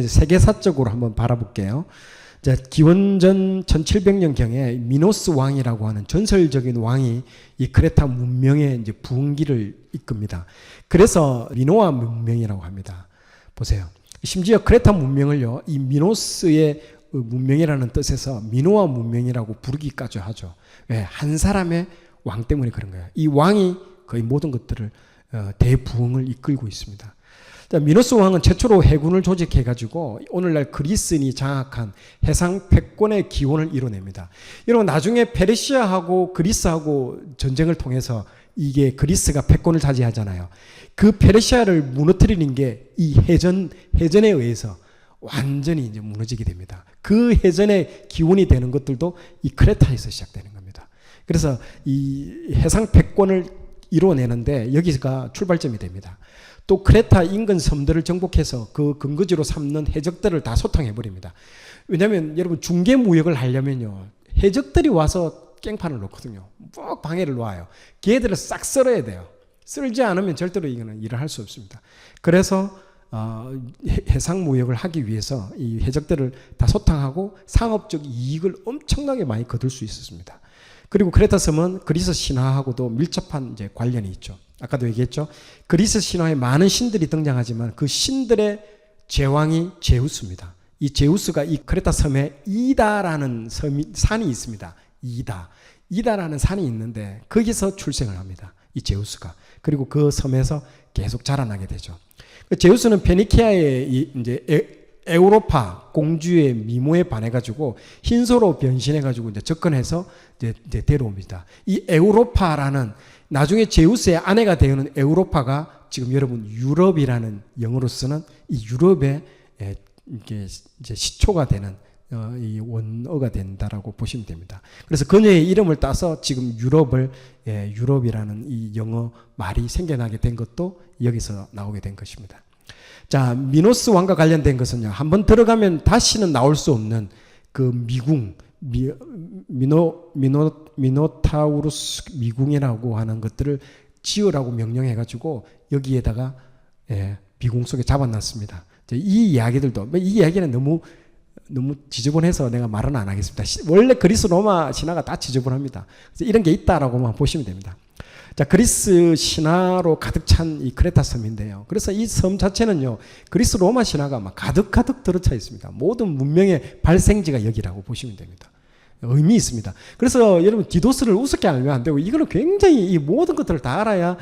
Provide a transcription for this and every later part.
이제 세계사적으로 한번 바라볼게요. 자, 기원전 1700년경에 미노스 왕이라고 하는 전설적인 왕이 이 크레타 문명의 이제 부흥기를 이끕니다. 그래서 미노아 문명이라고 합니다. 보세요. 심지어 크레타 문명을요, 이 미노스의 문명이라는 뜻에서 미노아 문명이라고 부르기까지 하죠. 왜? 한 사람의 왕 때문에 그런 거예요. 이 왕이 거의 모든 것들을 어, 대부흥을 이끌고 있습니다. 자, 미노스 왕은 최초로 해군을 조직해가지고 오늘날 그리스인이 장악한 해상 패권의 기원을 이뤄냅니다. 여러분 나중에 페르시아하고 그리스하고 전쟁을 통해서 이게 그리스가 패권을 차지하잖아요. 그 페르시아를 무너뜨리는 게 이 해전 해전에 의해서 완전히 이제 무너지게 됩니다. 그 해전의 기원이 되는 것들도 이 크레타에서 시작되는 겁니다. 그래서 이 해상 패권을 이루어내는데 여기가 출발점이 됩니다. 또 크레타 인근 섬들을 정복해서 그 근거지로 삼는 해적들을 다 소탕해 버립니다. 왜냐하면 여러분 중개 무역을 하려면요 해적들이 와서 깽판을 놓거든요. 꼭 방해를 놓아요. 걔들을 싹 썰어야 돼요. 쓸지 않으면 절대로 이거는 일을 할 수 없습니다. 그래서 어, 해상 무역을 하기 위해서 이 해적들을 다 소탕하고 상업적 이익을 엄청나게 많이 거둘 수 있었습니다. 그리고 크레타 섬은 그리스 신화하고도 밀접한 이제 관련이 있죠. 아까도 얘기했죠. 그리스 신화에 많은 신들이 등장하지만 그 신들의 제왕이 제우스입니다. 이 제우스가 이 크레타 섬에 이다라는 섬이, 산이 있습니다. 이다. 이다라는 산이 있는데 거기서 출생을 합니다. 이 제우스가. 그리고 그 섬에서 계속 자라나게 되죠. 그 제우스는 페니키아의 이제 에, 우로파 공주의 미모에 반해가지고 흰소로 변신해가지고 이제 접근해서 이제, 이제 데려옵니다. 이 에우로파라는 나중에 제우스의 아내가 되는 에우로파가 지금 여러분 유럽이라는 영어로 쓰는 이 유럽의 이게 이제 시초가 되는 어, 이 원어가 된다라고 보시면 됩니다. 그래서 그녀의 이름을 따서 지금 유럽을 예, 유럽이라는 이 영어 말이 생겨나게 된 것도 여기서 나오게 된 것입니다. 자, 미노스 왕과 관련된 것은요. 한번 들어가면 다시는 나올 수 없는 그 미궁, 미, 미노, 미노, 미노타우루스 미궁이라고 하는 것들을 지으라고 명령해가지고 여기에다가 예, 미궁 속에 잡아놨습니다. 이 이야기들도 뭐이 이야기는 너무 너무 지저분해서 내가 말은 안 하겠습니다. 원래 그리스 로마 신화가 다 지저분합니다. 이런 게 있다라고만 보시면 됩니다. 자, 그리스 신화로 가득 찬 이 크레타 섬인데요. 그래서 이 섬 자체는요, 그리스 로마 신화가 막 가득가득 들어차 있습니다. 모든 문명의 발생지가 여기라고 보시면 됩니다. 의미 있습니다. 그래서 여러분 디도스를 우습게 알면 안 되고 이거는 굉장히 이 모든 것들을 다 알아야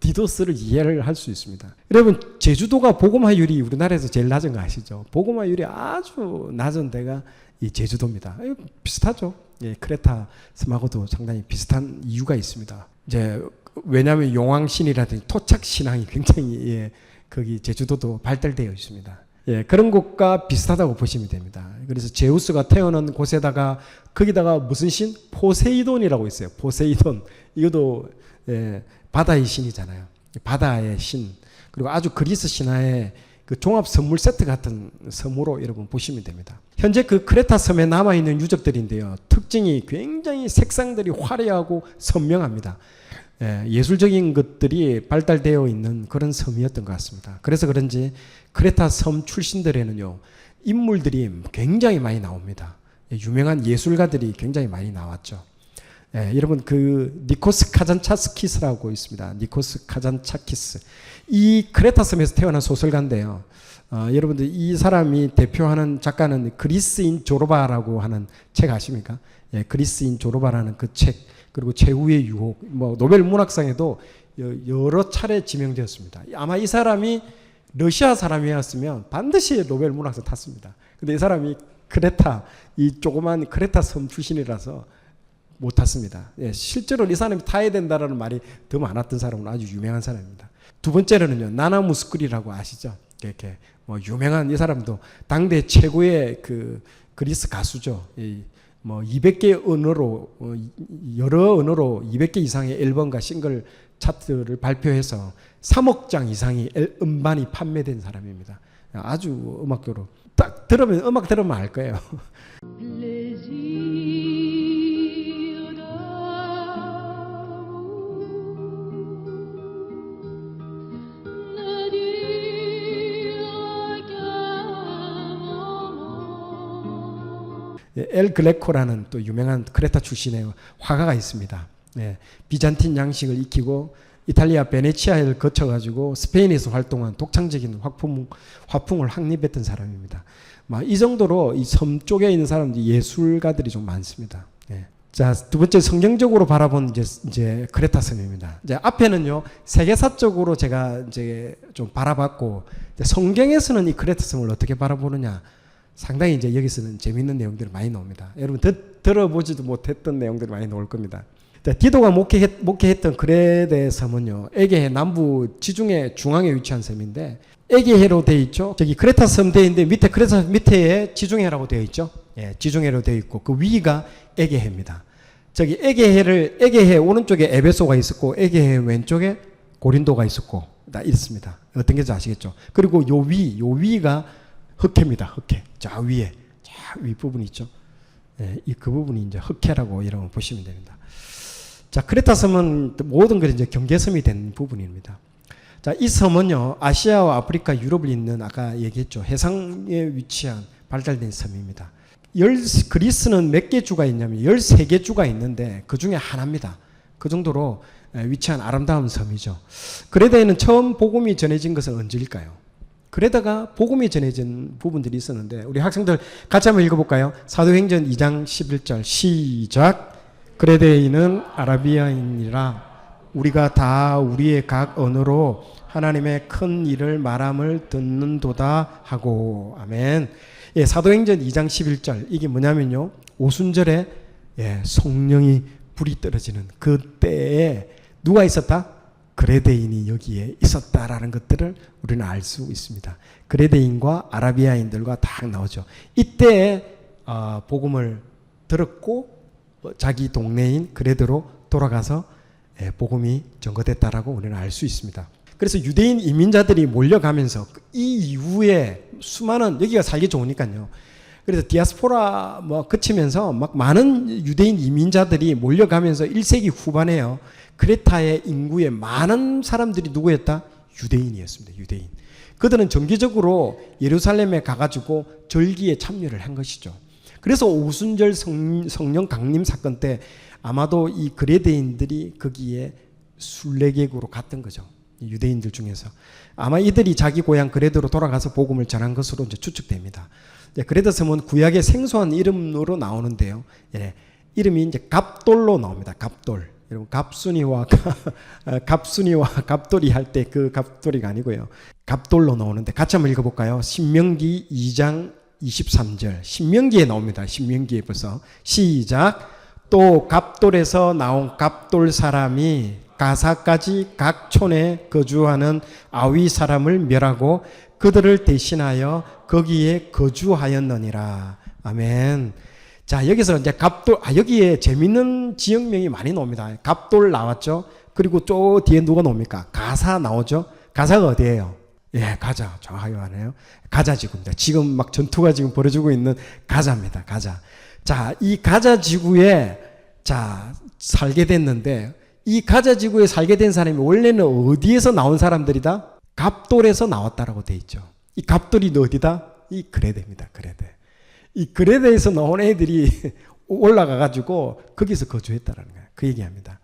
디도스를 이해를 할 수 있습니다. 여러분 제주도가 보고마율이 우리나라에서 제일 낮은 거 아시죠? 보고마율이 아주 낮은 데가 이 제주도입니다. 비슷하죠? 예, 크레타 섬하고도 상당히 비슷한 이유가 있습니다. 이제 왜냐하면 용왕신이라든지 토착 신앙이 굉장히 예, 거기 제주도도 발달되어 있습니다. 예, 그런 곳과 비슷하다고 보시면 됩니다. 그래서 제우스가 태어난 곳에다가 거기다가 무슨 신? 포세이돈이라고 있어요. 포세이돈. 이것도 예, 바다의 신이잖아요. 바다의 신. 그리고 아주 그리스 신화의 그 종합 선물 세트 같은 섬으로 여러분 보시면 됩니다. 현재 그 크레타 섬에 남아 있는 유적들인데요. 특징이 굉장히 색상들이 화려하고 선명합니다. 예, 술적인 것들이 발달되어 있는 그런 섬이었던 것 같습니다. 그래서 그런지 크레타 섬 출신들에는요 인물들이 굉장히 많이 나옵니다. 예, 유명한 예술가들이 굉장히 많이 나왔죠. 예, 여러분 그 니코스 카잔차스키스라고 있습니다. 니코스 카잔차키스. 이 크레타 섬에서 태어난 소설가인데요. 어, 여러분들 이 사람이 대표하는 작가는 그리스인 조로바라고 하는 책 아십니까? 예, 그리스인 조로바라는 그 책. 그리고 최후의 유혹. 뭐 노벨 문학상에도 여러 차례 지명되었습니다. 아마 이 사람이 러시아 사람이었으면 반드시 노벨 문학상 탔습니다. 근데 이 사람이 크레타 이 조그만 크레타 섬 출신이라서 못 탔습니다. 예, 실제로 이 사람이 타야 된다라는 말이 더 많았던 사람은 아주 유명한 사람입니다. 두 번째로는요, 나나 무스크리라고 아시죠? 이렇게 뭐 유명한 이 사람도 당대 최고의 그 그리스 가수죠. 이 뭐 200개 언어로 어, 여러 언어로 200개 이상의 앨범과 싱글 차트를 발표해서 3억 장 이상의 음반이 판매된 사람입니다. 아주 음악교로 딱 들으면 음악 들으면 알 거예요. 엘 글레코라는 또 유명한 크레타 출신의 화가가 있습니다. 예, 비잔틴 양식을 익히고 이탈리아 베네치아를 거쳐가지고 스페인에서 활동한 독창적인 화풍, 화풍을 확립했던 사람입니다. 막 이 정도로 이 섬 쪽에 있는 사람들이 예술가들이 좀 많습니다. 예. 자, 두 번째 성경적으로 바라본 이제, 이제 크레타 섬입니다. 이제 앞에는요, 세계사적으로 제가 이제 좀 바라봤고, 성경에서는 이 크레타 섬을 어떻게 바라보느냐, 상당히 이제 여기서는 재밌는 내용들이 많이 나옵니다. 여러분, 듣, 들어보지도 못했던 내용들이 많이 나올 겁니다. 자, 디도가 목회했, 목회했던 그레데 섬은요, 에게해 남부 지중해 중앙에 위치한 섬인데, 에게해로 되어 있죠. 저기 크레타 섬 되어 있는데 밑에 크레타 밑에에 지중해라고 되어 있죠. 예, 지중해로 되어 있고 그 위가 에게해입니다. 저기 에게해를 에게해 오른쪽에 에베소가 있었고 에게해 왼쪽에 고린도가 있었고 다 있습니다. 어떤 게인지 아시겠죠? 그리고 요 위, 요 위가 흑해입니다. 흑해. 자 위에 자위 부분이 있죠. 예, 이그 부분이 이제 흑해라고 이런 보시면 됩니다. 자 크레타 섬은 모든 것이 이제 경계섬이 된 부분입니다. 자, 이 섬은요, 아시아와 아프리카, 유럽을 잇는 아까 얘기했죠. 해상에 위치한 발달된 섬입니다. 열, 그리스는 몇 개 주가 있냐면 13개 주가 있는데 그 중에 하나입니다. 그 정도로 에, 위치한 아름다운 섬이죠. 그레다에는 처음 복음이 전해진 것은 언제일까요? 그레다가 복음이 전해진 부분들이 있었는데 우리 학생들 같이 한번 읽어볼까요? 사도행전 2장 11절 시작 그레데인은 아라비아인이라 우리가 다 우리의 각 언어로 하나님의 큰 일을 말함을 듣는도다 하고 아멘. 예, 사도행전 2장 11절 이게 뭐냐면요. 오순절에 예, 성령이 불이 떨어지는 그때에 누가 있었다? 그레데인이 여기에 있었다라는 것들을 우리는 알 수 있습니다. 그레데인과 아라비아인들과 딱 나오죠. 이때 어, 복음을 들었고 어, 자기 동네인 그레드로 돌아가서 예, 복음이 전거됐다라고 우리는 알 수 있습니다. 그래서 유대인 이민자들이 몰려가면서 이 이후에 수많은 여기가 살기 좋으니까요. 그래서 디아스포라 뭐 그치면서 막 많은 유대인 이민자들이 몰려가면서 1세기 후반에요. 크레타의 인구의 많은 사람들이 누구였다? 유대인이었습니다. 유대인. 그들은 정기적으로 예루살렘에 가가지고 절기에 참여를 한 것이죠. 그래서 오순절 성, 성령 강림 사건 때 아마도 이 그레데인들이 거기에 순례객으로 갔던 거죠. 유대인들 중에서 아마 이들이 자기 고향 그레드로 돌아가서 복음을 전한 것으로 이제 추측됩니다. 이제 그레드 섬은 구약의 생소한 이름으로 나오는데요. 예, 이름이 이제 갑돌로 나옵니다. 갑돌. 여러분 갑순이와 갑순이와 갑돌이 할 때 그 갑돌이가 아니고요. 갑돌로 나오는데 같이 한번 읽어볼까요? 신명기 2장 23절. 신명기에 나옵니다. 신명기에 벌써 시작. 또 갑돌에서 나온 갑돌 사람이 가사까지 각 촌에 거주하는 아위 사람을 멸하고 그들을 대신하여 거기에 거주하였느니라. 아멘. 자, 여기서 이제 갑돌, 아, 여기에 재밌는 지역명이 많이 나옵니다. 갑돌 나왔죠? 그리고 저 뒤에 누가 나옵니까? 가사 나오죠? 가사가 어디예요? 예, 가자. 정확하게 말하네요. 가자 지구입니다. 지금 막 전투가 지금 벌어지고 있는 가자입니다. 가자. 자, 이 가자 지구에 자, 살게 됐는데 이 가자 지구에 살게 된 사람이 원래는 어디에서 나온 사람들이다? 갑돌에서 나왔다라고 돼 있죠. 이 갑돌이 어디다? 이 그레데입니다. 그레데. 이 그레데에서 나온 애들이 올라가 가지고 거기서 거주했다라는 거예요. 그 얘기합니다.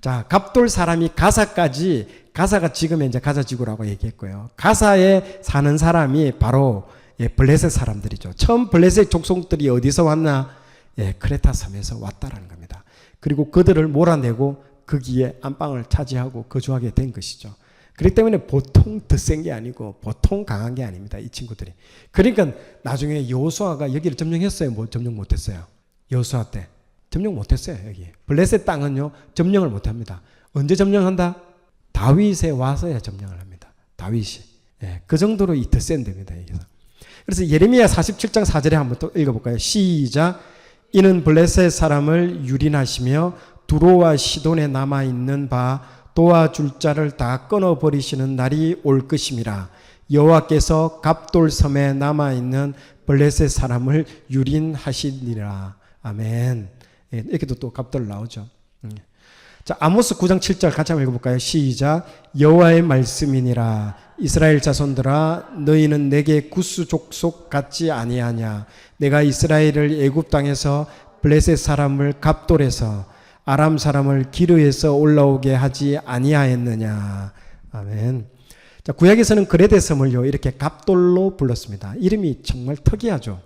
자, 갑돌 사람이 가사까지 가사가 지금 이제 가자 지구라고 얘기했고요. 가사에 사는 사람이 바로 예, 블레셋 사람들이죠. 처음 블레셋 족속들이 어디서 왔나? 예, 크레타 섬에서 왔다라는 겁니다. 그리고 그들을 몰아내고 거기에 안방을 차지하고 거주하게 된 것이죠. 그렇기 때문에 보통 더 센 게 아니고 보통 강한 게 아닙니다. 이 친구들이. 그러니까 나중에 여호수아가 여기를 점령했어요. 뭐 점령 못 했어요. 여호수아 때 점령 못 했어요. 여기 블레셋 땅은요 점령을 못 합니다. 언제 점령한다? 다윗에 와서야 점령을 합니다. 다윗이. 예, 그 정도로 이더 센데입니다. 여기서. 그래서 예레미야 47장 4절에 한번 또 읽어볼까요? 시작. 이는 블레셋 사람을 유린하시며 두로와 시돈에 남아 있는 바 도와줄 자를 다 끊어 버리시는 날이 올 것임이라. 여호와께서 갑돌 섬에 남아 있는 블레셋 사람을 유린하시리라. 아멘. 예, 이렇게도 또 갑돌 나오죠. 음. 자, 아모스 9장 7절 같이 한번 읽어볼까요? 시작. 여호와의 말씀이니라. 이스라엘 자손들아 너희는 내게 구스 족속 같지 아니하냐 내가 이스라엘을 애굽 땅에서 블레셋 사람을 갑돌에서 아람 사람을 기르에서 올라오게 하지 아니하였느냐 아멘. 자 구약에서는 그레데 섬을요 이렇게 갑돌로 불렀습니다. 이름이 정말 특이하죠.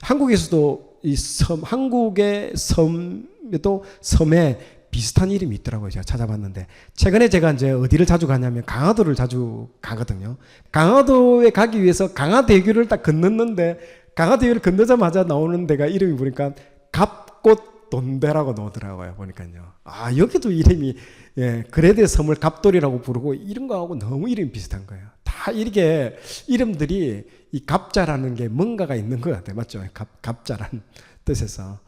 한국에서도 이 섬 한국의 섬에도 섬에 비슷한 이름이 있더라고요. 제가 찾아봤는데 최근에 제가 이제 어디를 자주 가냐면 강화도를 자주 가거든요. 강화도에 가기 위해서 강화대교를 딱 건넜는데 강화대교를 건너자마자 나오는 데가 이름이 보니까 갑꽃 돈대라고 나오더라고요. 보니까요. 아 여기도 이름이 예 그레데 섬을 갑돌이라고 부르고 이런 거하고 너무 이름이 비슷한 거예요. 다 이렇게 이름들이 이 갑자라는 게 뭔가가 있는 것 같아요. 맞죠? 갑 갑자란 뜻에서.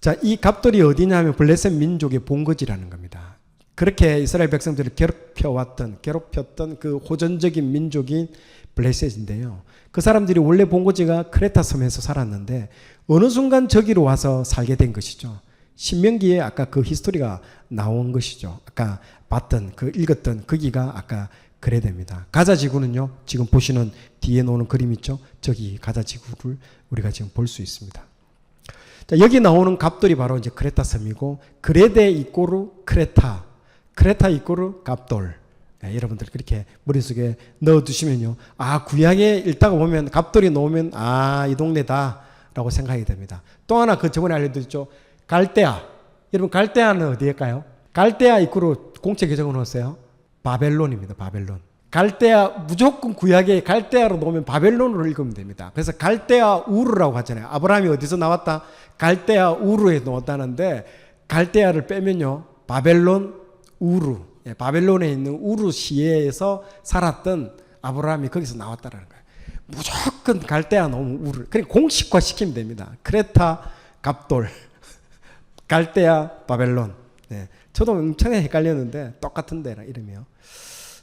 자, 이 갑돌이 어디냐면 블레셋 민족의 본거지라는 겁니다. 그렇게 이스라엘 백성들을 괴롭혀왔던, 괴롭혔던 그 호전적인 민족인 블레셋인데요. 그 사람들이 원래 본거지가 크레타 섬에서 살았는데 어느 순간 저기로 와서 살게 된 것이죠. 신명기에 아까 그 히스토리가 나온 것이죠. 아까 봤던 그 읽었던 거기가 아까 그래 됩니다. 가자 지구는요. 지금 보시는 뒤에 놓는 그림 있죠. 저기 가자 지구를 우리가 지금 볼 수 있습니다. 자, 여기 나오는 갑돌이 바로 이제 크레타 섬이고 그레데 이꼬르 크레타, 크레타 이꼬르 갑돌. 네, 여러분들 그렇게 머릿속에 넣어 두시면요. 아, 구약에 읽다가 보면 갑돌이 나오면 아, 이 동네다 라고 생각이 됩니다. 또 하나 그 저번에 알려드렸죠. 갈대아. 여러분 갈대아는 어디일까요? 갈대아 이꼬르 공채 개정을 넣었어요. 바벨론입니다. 바벨론. 갈대아 무조건 구약에 갈대아로 놓으면 바벨론으로 읽으면 됩니다. 그래서 갈대아 우르라고 하잖아요. 아브라함이 어디서 나왔다? 갈대아 우르에 놓았다는데 갈대아를 빼면요. 바벨론 우르. 예, 바벨론에 있는 우르 시에서 살았던 아브라함이 거기서 나왔다라는 거예요. 무조건 갈대아 놓으면 우르. 그냥 공식화 시키면 됩니다. 크레타 갑돌. 갈대아 바벨론. 네. 저도 엄청 헷갈렸는데 똑같은 데라 이름이요.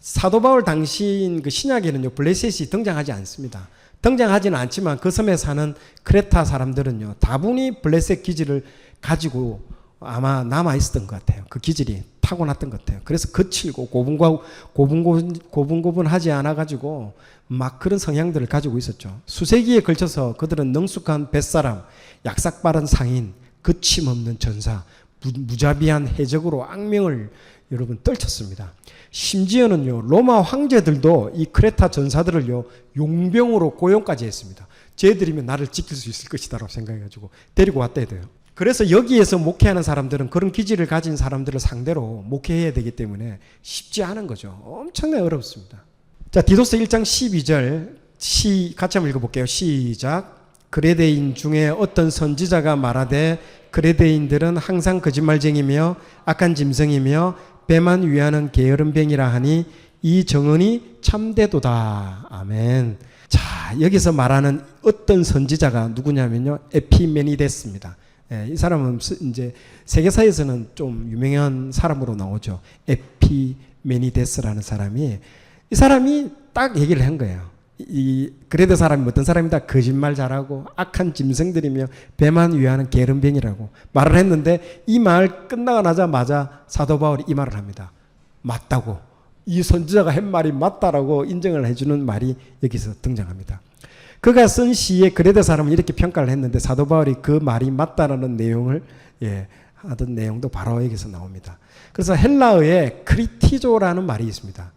사도 바울 당시인 그 신약에는요 블레셋이 등장하지 않습니다. 등장하지는 않지만 그 섬에 사는 크레타 사람들은요 다분히 블레셋 기질을 가지고 아마 남아 있었던 것 같아요. 그 기질이 타고났던 것 같아요. 그래서 거칠고 고분고 고분고분 고분고분하지 않아 가지고 막 그런 성향들을 가지고 있었죠. 수세기에 걸쳐서 그들은 능숙한 뱃사람, 약삭 빠른 상인, 거침없는 전사, 무 자비한 해적으로 악명을 여러분 떨쳤습니다. 심지어는요 로마 황제들도 이 크레타 전사들을요 용병으로 고용까지 했습니다. 쟤들이면 나를 지킬 수 있을 것이다라고 생각해가지고 데리고 왔다 해야 돼요. 그래서 여기에서 목회하는 사람들은 그런 기질을 가진 사람들을 상대로 목회해야 되기 때문에 쉽지 않은 거죠. 엄청나게 어렵습니다. 자 디도스 1장 12절 시 같이 한번 읽어 볼게요. 시작. 그레데인 중에 어떤 선지자가 말하되 그레데인들은 항상 거짓말쟁이며 악한 짐승이며 배만 위하는 게으름뱅이라 하니 이 정언이 참되도다. 아멘. 자, 여기서 말하는 어떤 선지자가 누구냐면요. 에피메니데스입니다. 예, 이 사람은 이제 세계사에서는 좀 유명한 사람으로 나오죠. 에피메니데스라는 사람이 이 사람이 딱 얘기를 한 거예요. 이 그레데 사람이 어떤 사람이다 거짓말 잘하고 악한 짐승들이며 배만 위하는 게으름뱅이라고 말을 했는데 이 말 끝나고 나자마자 사도 바울이 이 말을 합니다. 맞다고 이 선지자가 한 말이 맞다라고 인정을 해주는 말이 여기서 등장합니다. 그가 쓴 시에 그레데 사람은 이렇게 평가를 했는데 사도 바울이 그 말이 맞다라는 내용을 예, 하던 내용도 바로 여기서 나옵니다. 그래서 헬라어에 크리티조라는 말이 있습니다.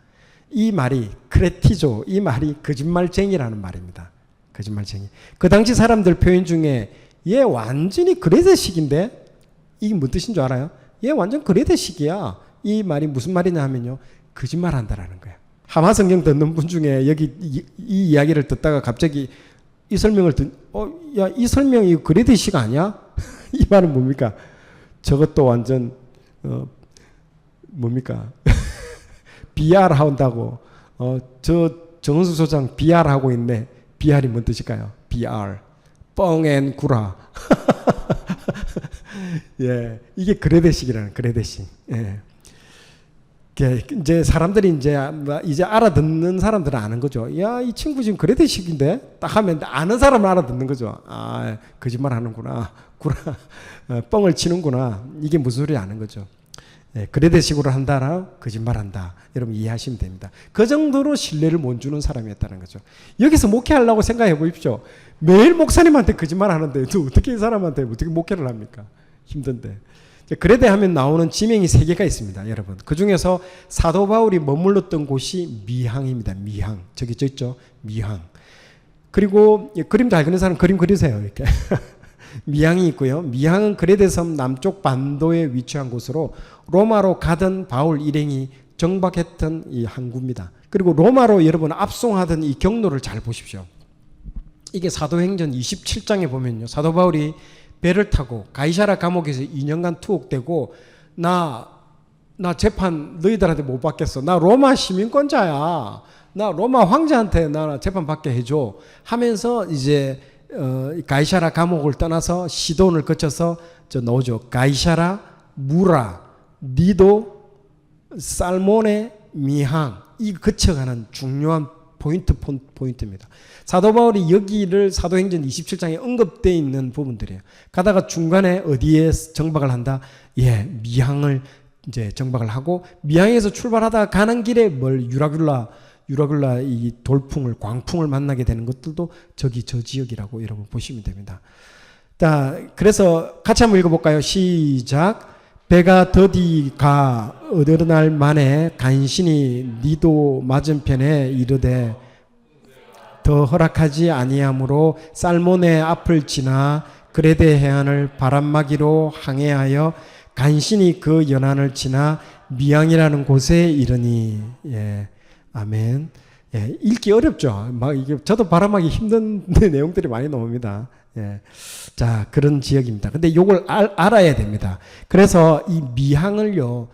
이 말이 크레티조 이 말이 거짓말쟁이라는 말입니다. 거짓말쟁이. 그 당시 사람들 표현 중에 얘 완전히 그레데식인데 이게 무슨 뜻인 줄 알아요? 얘 완전 그레데식이야. 이 말이 무슨 말이냐 하면요. 거짓말한다라는 거예요. 하마 성경 듣는 분 중에 여기 이, 이 이야기를 듣다가 갑자기 이 설명을 듣, 어, 야, 이 설명이 그레데식 아니야? 이 말은 뭡니까? 저것도 완전, 어, 뭡니까? BR 한다고 어, 저 정은수 소장 BR 하고 있네. BR이 뭔 뜻일까요? BR 뻥 앤 구라. 예, 이게 그레데식이라는 그레데식. 예. 이제 사람들이 이제 이제 알아듣는 사람들은 아는 거죠. 야, 이 친구 지금 그레데식인데 딱 하면 아는 사람은 알아듣는 거죠. 아, 거짓말 하는구나. 구라. 어, 뻥을 치는구나. 이게 무슨 소리 아는 거죠. 예, 그레데식으로 한다라 거짓말한다. 여러분 이해하시면 됩니다. 그 정도로 신뢰를 못 주는 사람이었다는 거죠. 여기서 목회하려고 생각해 보십시오. 매일 목사님한테 거짓말 하는데 또 어떻게 이 사람한테 어떻게 목회를 합니까? 힘든데. 그레데 하면 나오는 지명이 세 개가 있습니다, 여러분. 그 중에서 사도 바울이 머물렀던 곳이 미항입니다. 미항. 저기 저 있죠? 미항. 그리고 이 그림 잘 그리는 사람 그림 그리세요, 이렇게. 미항이 있고요. 미항은 그레데섬 남쪽 반도에 위치한 곳으로 로마로 가던 바울 일행이 정박했던 이 항구입니다. 그리고 로마로 여러분 압송하던 이 경로를 잘 보십시오. 이게 사도행전 27장에 보면요. 사도 바울이 배를 타고 가이사라 감옥에서 2년간 투옥되고 나, 나 재판 너희들한테 못 받겠어. 나 로마 시민권자야. 나 로마 황제한테 나 재판 받게 해줘. 하면서 이제 어, 가이사라 감옥을 떠나서 시돈을 거쳐서 저 나오죠. 가이사라, 무라, 니도, 살몬의 미항 이 거쳐가는 중요한 포인트 폰- 포인트입니다. 사도 바울이 여기를 사도행전 27장에 언급되어 있는 부분들이에요. 가다가 중간에 어디에 정박을 한다? 예, 미항을 이제 정박을 하고 미항에서 출발하다가 가는 길에 뭘 유라굴라 유라굴라 이 돌풍을 광풍을 만나게 되는 것들도 저기 저 지역이라고 여러분 보시면 됩니다. 자, 그래서 같이 한번 읽어볼까요? 시작. 배가 더디가 어느 날 만에 간신히 니도 맞은편에 이르되 더 허락하지 아니하므로 살몬의 앞을 지나 그레데 해안을 바람막이로 항해하여 간신히 그 연안을 지나 미양이라는 곳에 이르니. 예. 아멘. 예 읽기 어렵죠? 막 이게 저도 바람막이 힘든 내용들이 많이 나옵니다 예 자 그런 지역입니다 근데 요걸 알, 알아야 됩니다 그래서 이 미항을요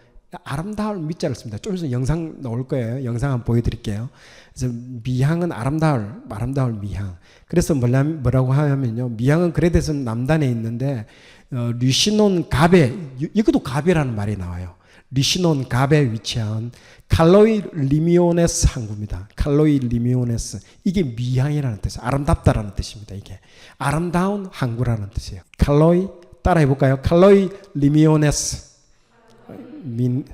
아름다울 미자를 씁니다 좀 있으면 영상 나올 거예요 영상 한번 보여드릴게요 그래서 미향은 아름다울, 아름다울 미향. 그래서 뭐라, 뭐라고 하냐면요. 미향은 그레데서 남단에 있는데, 어, 류시논 이- 이것도 갑이라는 말이 나와요. 류시논 갑에 위치한 칼로이 리미오네스 항구입니다. 칼로이 리미오네스. 이게 미향이라는 뜻이에요. 아름답다라는 뜻입니다. 이게. 아름다운 항구라는 뜻이에요. 칼로이, 따라해 볼까요? 칼로이 리미오네스. 민,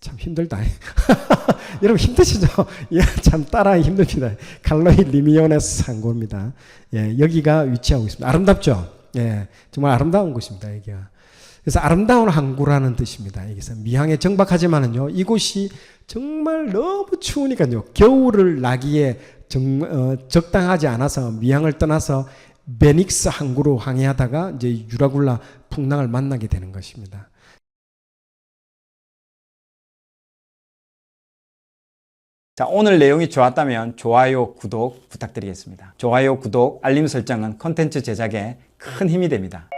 참 힘들다. 여러분 힘드시죠? 예, 참 따라하기 힘듭니다. 칼로이 리미오네스 상고입니다. 예, 여기가 위치하고 있습니다. 아름답죠? 예, 정말 아름다운 곳입니다. 여기가. 그래서 아름다운 항구라는 뜻입니다. 여기서 미항에 정박하지만은요, 이곳이 정말 너무 추우니까요, 겨울을 나기에 정, 어, 적당하지 않아서 미항을 떠나서 베닉스 항구로 항해하다가 이제 유라굴라 풍랑을 만나게 되는 것입니다. 자, 오늘 내용이 좋았다면 좋아요, 구독 부탁드리겠습니다. 좋아요, 구독, 알림 설정은 컨텐츠 제작에 큰 힘이 됩니다.